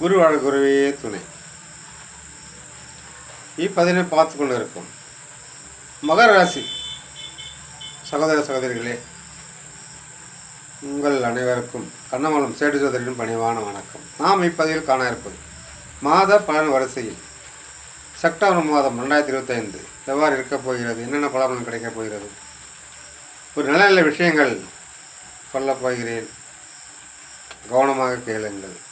குருவாழ் குருவே துணை. இப்பதினை பார்த்து கொண்டு இருக்கும் மகர ராசி. சகோதர சகோதரிகளே உங்கள் அனைவருக்கும் கண்ணமலம் சேட்டு சோதரின் பணிவான வணக்கம். நாம் இப்பதிவில் காண இருப்பது மாத பலன் வரிசையில் செப்டம்பர் மாதம் ரெண்டாயிரத்தி இருபத்தைந்து. எவ்வாறு இருக்கப் போகிறது? என்னென்ன பலன் கிடைக்கப் போகிறது? ஒரு நல்ல நல்ல விஷயங்கள் சொல்லப் போகிறேன். கவனமாக கேளுங்கள்.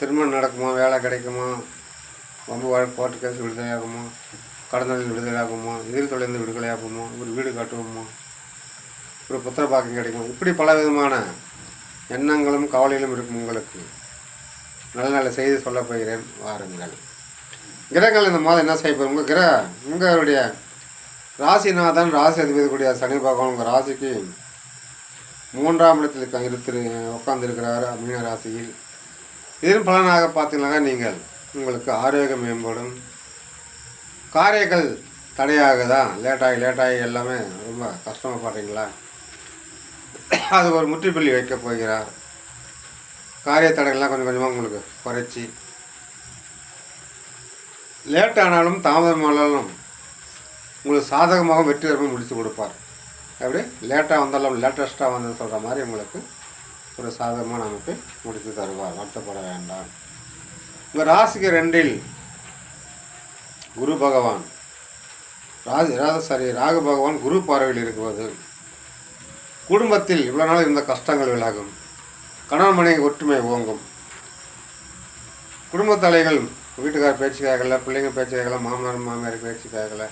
திருமணம் நடக்குமா வேலை கிடைக்குமா வம்பு கோர்ட்டு கேஸ் விடுதலையாகுமா கடந்தது விடுதலையாகுமா எதிர் தொலைந்து விடுதலையாகுமா ஒரு வீடு கட்டுவோமா ஒரு புத்திர பாக்கியம் கிடைக்கும் இப்படி பல விதமான எண்ணங்களும் கவலையிலும் இருக்கும் உங்களுக்கு. நல்ல நல்ல செய்தி சொல்லப் போகிறேன் வாருங்கள். கிரகங்கள் இந்த மாதம் என்ன செய்ய போகிறோம் உங்கள் கிரக உங்களுடைய ராசிநாதன் ராசி அதிபதி கூடிய சனி பகவான் உங்கள் ராசிக்கு மூன்றாம் இடத்தில் இருக்க இருந்து உட்காந்துருக்கிறார் மீன ராசியில். இதன் பலனாக பார்த்தீங்கன்னா நீங்கள் உங்களுக்கு ஆரோக்கியம் மேம்படும். காரியங்கள் தடையாகுதா லேட்டாகி லேட்டாகி எல்லாமே ரொம்ப கஷ்டமாக பாடுறீங்களா அது ஒரு முற்றுப்புள்ளி வைக்க போகிறார். காரிய தடைகள்லாம் கொஞ்சம் கொஞ்சமாக உங்களுக்கு குறைச்சி. லேட் ஆனாலும் தாமதமானாலும் உங்களுக்கு சாதகமாக வெற்றிகரமாக முடித்து கொடுப்பார். எப்படி? லேட்டாக வந்தாலும் லேட்டஸ்ட்டாக வந்து சொல்கிற மாதிரி உங்களுக்கு ஒரு சாதகமாக நமக்கு முடித்து தருவார். வருத்தப்பட வேண்டாம். உங்கள் ராசிக்கு ரெண்டில் குரு பகவான் ராஜ ராஜ சாரி ராகு பகவான் குரு பார்வையில் இருக்குவது. குடும்பத்தில் இவ்வளோ நாள் இருந்த கஷ்டங்கள் விலகும். கணவன் மனைவி ஒற்றுமை ஓங்கும். குடும்பத் தலைகள் வீட்டுக்கார பேச்சு கேட்கல பிள்ளைங்க பேச்சு கேட்கல மாமனார் மாமியார் பேச்சு கேட்கல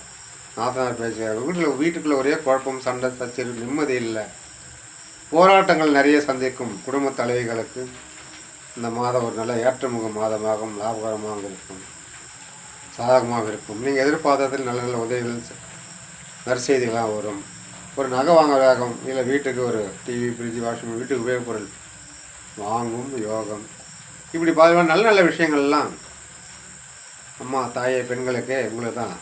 நாத்தனார் பேச்சு கேட்கல வீட்டில் வீட்டுக்குள்ளே ஒரே குழப்பம் சண்டை சச்சரிவு நிம்மதி இல்லை. போராட்டங்கள் நிறைய சந்திக்கும் குடும்ப தலைவிகளுக்கு இந்த மாதம் ஒரு நல்ல ஏற்றமுக மாதமாகவும் லாபகரமாக இருக்கும். சாதகமாக இருக்கும். நீங்கள் எதிர்பார்த்ததில் நல்ல நல்ல உதவிகள் நற்செய்திகளாக வரும். ஒரு நகை வாங்க வேகம் இல்லை வீட்டுக்கு ஒரு டிவி ஃப்ரிட்ஜ் வாஷிங் வீட்டுக்கு உபயோகப்பொருள் வாங்கும் யோகம். இப்படி பார்த்தீங்கன்னா நல்ல நல்ல விஷயங்கள்லாம் அம்மா தாயை பெண்களுக்கே உங்களுக்கு தான்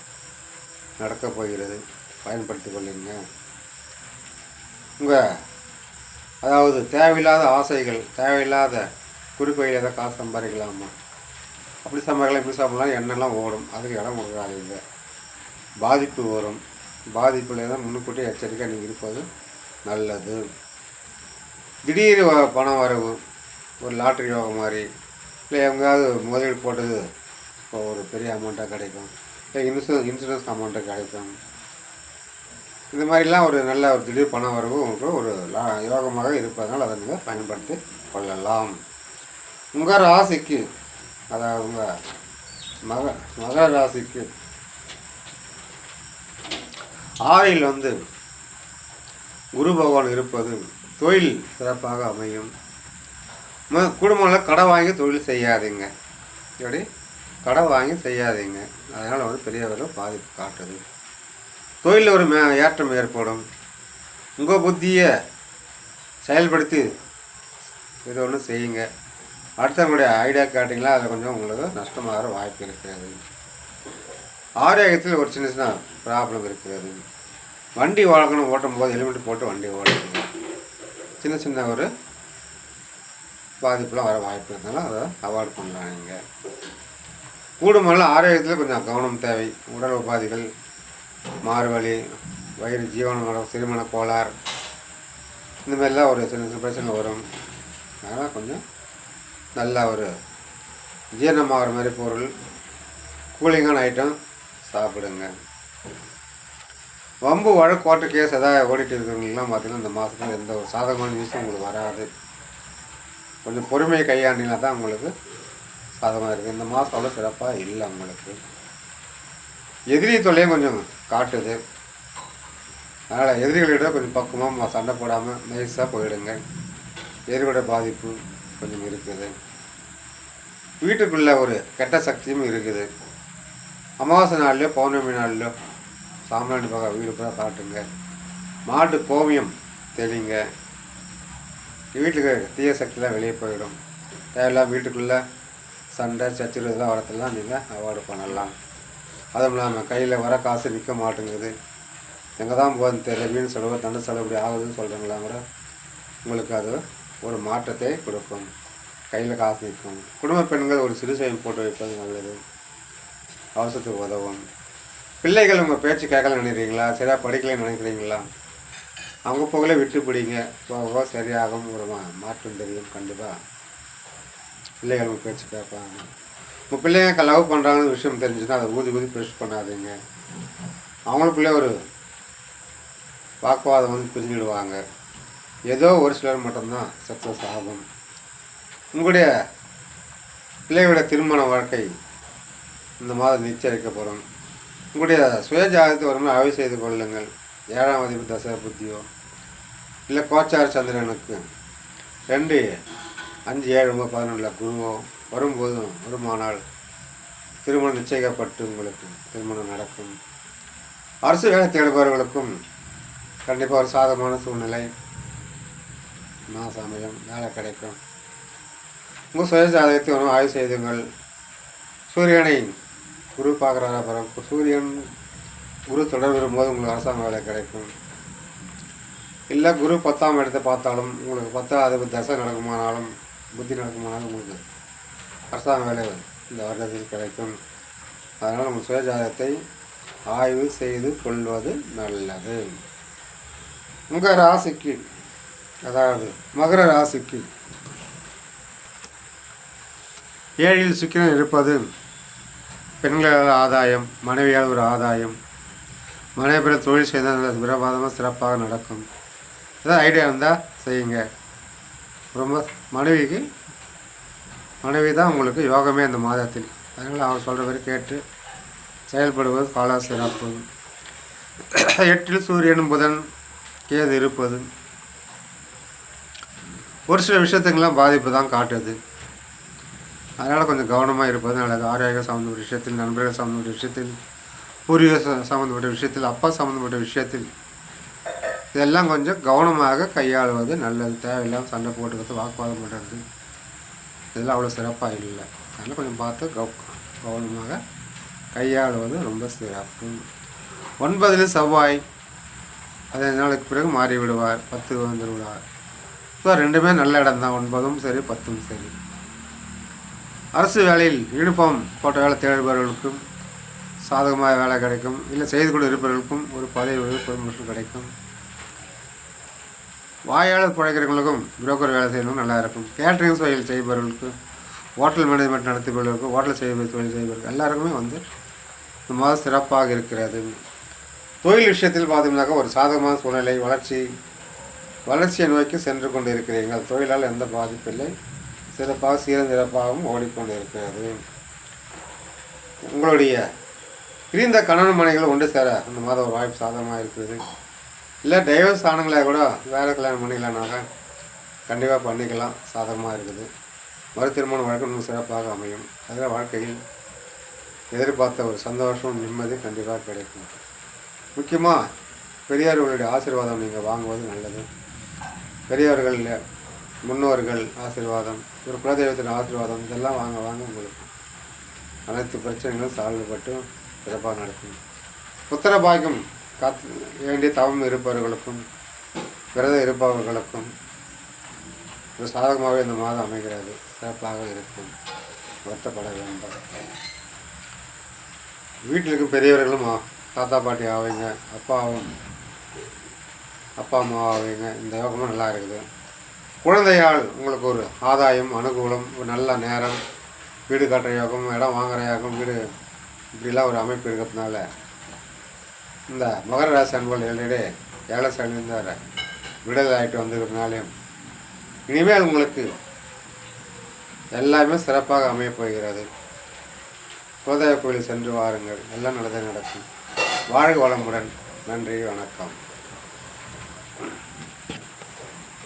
நடக்கப் போகிறது. பயன்படுத்தி கொள்ளுங்க. உங்கள் அதாவது தேவையில்லாத ஆசைகள் தேவையில்லாத குறிப்பையில் ஏதாவது காசு சம்பாதிக்கலாமா? அப்படி சம்பாதிக்கலாம் இப்படி சாப்பிடலாம் எண்ணெல்லாம் ஓடும். அதுக்கு இடம் கொடுக்காதீங்க. பாதிப்பு வரும். பாதிப்பில் தான் முன்னுக்கூட்டியே எச்சரிக்கை நீங்கள் இருப்பது நல்லது. திடீர் பணம் வரவு ஒரு லாட்ரி யோகம் மாதிரி இல்லை எங்கேயாவது முதலீடு போட்டது இப்போ ஒரு பெரிய அமௌண்ட்டாக கிடைக்கும். இல்லை இன்சூரன்ஸ் இன்சூரன்ஸ் அமௌண்ட்டு கிடைக்கும். இந்த மாதிரிலாம் ஒரு நல்ல ஒரு திடீர் பணம் வரவும் உங்களுக்கு ஒரு லா- யோகமாக இருப்பதனால் அதை நீங்கள் பயன்படுத்தி கொள்ளலாம். உங்கள் ராசிக்கு அதாவது உங்கள் மக மக ராசிக்கு ஆறில் வந்து குரு பகவான் இருப்பது தொழில் சிறப்பாக அமையும். குடும்பங்களில் கடை வாங்கி தொழில் செய்யாதீங்க. எப்படி? கடை வாங்கி செய்யாதீங்க. அதனால் வந்து பெரிய அளவு பாதிப்பு காட்டுது. தொழிலில் ஒரு மே ஏற்றம் ஏற்படும். உங்கள் புத்தியை செயல்படுத்தி இதை ஒன்று செய்யுங்க. அடுத்தவங்களுடைய ஐடியா கேட்டிங்களா அதில் கொஞ்சம் உங்களுக்கு நஷ்டமாகிற வாய்ப்பு இருக்கிறது. ஆரோக்கியத்தில் ஒரு சின்ன சின்ன ப்ராப்ளம் இருக்கிறது. வண்டி வளர்க்கணும் ஓட்டும் போது ஹெல்மெட் போட்டு வண்டி ஓடணும் சின்ன சின்ன ஒரு பாதிப்புலாம் வர வாய்ப்பு இருந்தாலும் அதை அவாய்ட் பண்ணலாம் நீங்கள் கூடுமல்ல ஆரோக்கியத்தில் கொஞ்சம் கவனம் தேவை. உடல் உபாதைகள் மார்வலி வயிறு ஜீவன செரிமான கோளாறு இந்த மாதிரிலாம் ஒரு சின்ன சின்ன பிரச்சனை வரும். அதனால் கொஞ்சம் நல்ல ஒரு ஜீரணமாகிற மாதிரி பொருள் கூலிங்கான ஐட்டம் சாப்பிடுங்க. வம்பு வழக்கு கேஸ் எதாவது ஓடிட்டு இருக்கிறவங்களுக்குலாம் பார்த்திங்கன்னா இந்த மாதத்தில் எந்த ஒரு சாதகமான நியூஸும் உங்களுக்கு வராது. கொஞ்சம் பொறுமையை கையாண்டினா தான் உங்களுக்கு சாதகமாக இருக்குது இந்த மாதம் அவ்வளோ சிறப்பாக இல்லை உங்களுக்கு. எதிரி தொல்லையும் கொஞ்சம் காட்டுது. அதனால் எதிரிகளிட கொஞ்சம் பக்குவமாக சண்டை போடாமல் நைஸாக போயிடுங்க எதிரியோட பாதிப்பு கொஞ்சம் இருக்குது. வீட்டுக்குள்ளே ஒரு கெட்ட சக்தியும் இருக்குது. அமாவாசை நாள்லையோ பௌர்ணமி நாள்லையோ சாம்பிராணி பக்கம் வீடு கூட காட்டுங்க மாட்டு கோமியம் தெளிங்க. வீட்டுக்கு தீய சக்தியெலாம் வெளியே போயிடும். தேவையில்லாம் வீட்டுக்குள்ளே சண்டை சச்சரவு இதெல்லாம் வரத்தெல்லாம் நீங்கள் அவாய்டு பண்ணலாம். அதுவும் இல்லாமல் கையில் வர காசு நிற்க மாட்டேங்குது. எங்கே தான் போகுது தெரியல. வீண் செலவு தண்ட செலவு ஆகுதுன்னு சொல்கிறீங்களா உங்களுக்கு அது ஒரு மாற்றத்தை கொடுக்கும். கையில் காசு நிற்கும். குடும்ப பெண்கள் ஒரு சிறு சேமிப்பு போட்டு வைப்பது நல்லது. அவசரத்துக்கு உதவும். பிள்ளைகள் உங்கள் பேச்சு கேட்கல நினைக்கிறீங்களா? சரியாக படிக்கலைன்னு நினைக்கிறீங்களா? அவங்க போகல விட்டு பிடிங்க. போக சரியாகும். ஒரு மாற்றம் தெரியும். கண்டிப்பாக பிள்ளைகள் உங்கள் பேச்சு கேட்பாங்க. உங்கள் பிள்ளைங்க லவ் பண்ணுறாங்கன்னு விஷயம் தெரிஞ்சுன்னா அதை ஊதி ஊதி ப்ரெஷ் பண்ணாதீங்க. அவங்களுக்குள்ளே ஒரு வாக்குவாதம் வந்து பிரிஞ்சிடுவாங்க. ஏதோ ஒரு சிலர் மட்டும்தான் சக்ஸஸ் ஆகும். உங்களுடைய பிள்ளைகளுடைய திருமண வாழ்க்கை இந்த மாதம் நிச்சயிக்கப்படும் உங்களுடைய சுயஜாதத்தை ஒரு முறை ஆய்வு செய்து கொள்ளுங்கள். ஏழாம் அதிபதி தசை புத்தியோ இல்லை கோச்சார சந்திரனுக்கு. ரெண்டு அஞ்சு ஏழு பதினொன்றில் குருவோ வரும்போதும் வருமானால் திருமணம் நிச்சயிக்கப்பட்டு உங்களுக்கு திருமணம் நடக்கும். அரசு வேலை தேடுபவர்களுக்கும் கண்டிப்பாக ஒரு சாதகமான சூழ்நிலை. மாசமயம் வேலை கிடைக்கும். உங்கள் சுய ஜாதகத்தை ஒரு ஆய்வு செய்துங்கள். சூரியனை குரு பார்க்குறாரா அப்புறம் சூரியன் குரு தொடர் வரும்போது உங்களுக்கு அரசாங்க வேலை கிடைக்கும். இல்லை குரு பத்தாம் இடத்தை பார்த்தாலும் உங்களுக்கு பத்தாவது தசை நடக்குமானாலும் புத்தி நடக்குமானாலும் உங்களுக்கு அரசாங்க வேலை இந்த வருடத்தில் கிடைக்கும். அதனால் நம்ம சுயஜாதகத்தை ஆய்வு செய்து கொள்வது நல்லது. உங்கள் ராசிக்கு அதாவது மகர ராசிக்கு ஏழில் சுக்கிரன் இருப்பது பெண்களால் ஆதாயம் மனைவியால் ஒரு ஆதாயம் மனைவி பிற தொழில் செய்தால் நல்ல பிரபாதமாக சிறப்பாக நடக்கும். ஏதாவது ஐடியா இருந்தால் செய்யுங்க. ரொம்ப மனைவிக்கு மனைவி தான் உங்களுக்கு யோகமே அந்த மாதத்தில். அதனால் அவங்க சொல்கிற கேட்டு செயல்படுவது கால சிறப்பு எட்டில் சூரியன் புதன் கேது இருப்பது. ஒரு சில விஷயத்துக்கெல்லாம் பாதிப்பு தான் காட்டுது. அதனால் கொஞ்சம் கவனமாக இருப்பது நல்லது. ஆரோக்கியம் சம்மந்தப்பட்ட விஷயத்தில் நண்பர்கள் சம்மந்தப்பட்ட விஷயத்தில் பூர்வீக ச- சம்மந்தப்பட்ட விஷயத்தில் அப்பா சம்மந்தப்பட்ட விஷயத்தில் இதெல்லாம் கொஞ்சம் கவனமாக கையாளுவது நல்லது. தேவையில்லாமல் சண்டை போட்டுக்கிறது வாக்குவாதம் பண்ணுறது இதெல்லாம் அவ்வளோ சிறப்பாக இல்லை. அதனால் கொஞ்சம் பார்த்து கவ கவனமாக கையாளுவது ரொம்ப சிறப்பு. ஒன்பதில் செவ்வாய். பதினைந்து நாளுக்கு பிறகு மாறி விடுவார் பத்து வந்து விடுவார் ஸோ ரெண்டுமே நல்ல இடம் தான் ஒன்பதும் சரி பத்தும் சரி. அரசு வேலையில் யூனிஃபார்ம் போட்ட வேலை தேடுபவர்களுக்கும் சாதகமாக வேலை கிடைக்கும். இல்லை செய்து கொண்டு இருப்பவர்களுக்கும் ஒரு பதவி உயர்வு ப்ரமோஷன் கிடைக்கும். வாயாளர் பிழைக்கிறவங்களுக்கும் புரோக்கர் வேலை செய்யணும் நல்லா இருக்கும். கேட்ரிங் தொழில் செய்பவர்களுக்கு ஹோட்டல் மேனேஜ்மெண்ட் நடத்துபவர்களுக்கு ஹோட்டல் செய்ய தொழில் செய்பவர்கள் எல்லாருக்குமே வந்து இந்த மாதம் சிறப்பாக இருக்கிறது. தொழில் விஷயத்தில் பார்த்தீங்கன்னாக்கா ஒரு சாதகமான சூழ்நிலை வளர்ச்சி வளர்ச்சியை நோக்கி சென்று கொண்டு இருக்கிறீர்கள் தொழிலால் எந்த பாதிப்பில்லை சிறப்பாக சீரந்திறப்பாகவும் ஓடிக்கொண்டு இருக்கிறது உங்களுடைய பிரிந்த கணவன் மனைகள் ஒன்று சேர இந்த மாதம் ஒரு வாய்ப்பு சாதகமாக இருக்கிறது. இல்லை டைவர்ஸ் ஆனங்களே கூட வேறு கல்யாணம் பண்ணிக்கலாம்னாக்கா கண்டிப்பாக பண்ணிக்கலாம். சாதகமாக இருக்குது. மறு திருமணம் வழக்கம் இன்னும் சிறப்பாக அமையும். அதில் வாழ்க்கையில் எதிர்பார்த்த ஒரு சந்தோஷம் நிம்மதி கண்டிப்பாக கிடைக்கும். முக்கியமாக பெரியார்களுடைய ஆசீர்வாதம் நீங்கள் வாங்குவது நல்லது. பெரியவர்கள் முன்னோர்கள் ஆசீர்வாதம் ஒரு குலதெய்வத்தின் ஆசீர்வாதம் இதெல்லாம் வாங்க வாங்க உங்களுக்கு அனைத்து பிரச்சனைகளும் சால்வுபட்டு சிறப்பாக நடக்கும். புத்திர பாக்கியம் காத்து வேண்டிய தவம் இருப்பவர்களுக்கும் விரதம் இருப்பவர்களுக்கும் ஒரு சாதகமாகவே இந்த மாதம் அமைகிறது. சிறப்பாக இருக்கும். வருத்தப்பட வேண்டும். வீட்டில் இருக்கும் பெரியவர்களும் தாத்தா பாட்டி ஆவீங்க அப்பாவும் அப்பா அம்மா ஆவீங்க. இந்த யோகமும் நல்லா இருக்குது. குழந்தையால் உங்களுக்கு ஒரு ஆதாயம் அனுகூலம் ஒரு நல்ல நேரம் வீடு கட்டுற யோகம் இடம் வாங்குற யோகம் வீடு இப்படிலாம் ஒரு அமைப்பு இருக்கிறதுனால இந்த மகர ராசி அன்பர்கள் ஏழை சனிந்தார் விடுதலாயிட்டு ஆகிட்டு இனிமேல் உங்களுக்கு எல்லாமே சிறப்பாக அமையப் போகிறது. குலதெய்வ கோயில் சென்று வாருங்கள். எல்லாம் நல்லதாக நடக்கும். வாழ்க வளமுடன். நன்றி வணக்கம்.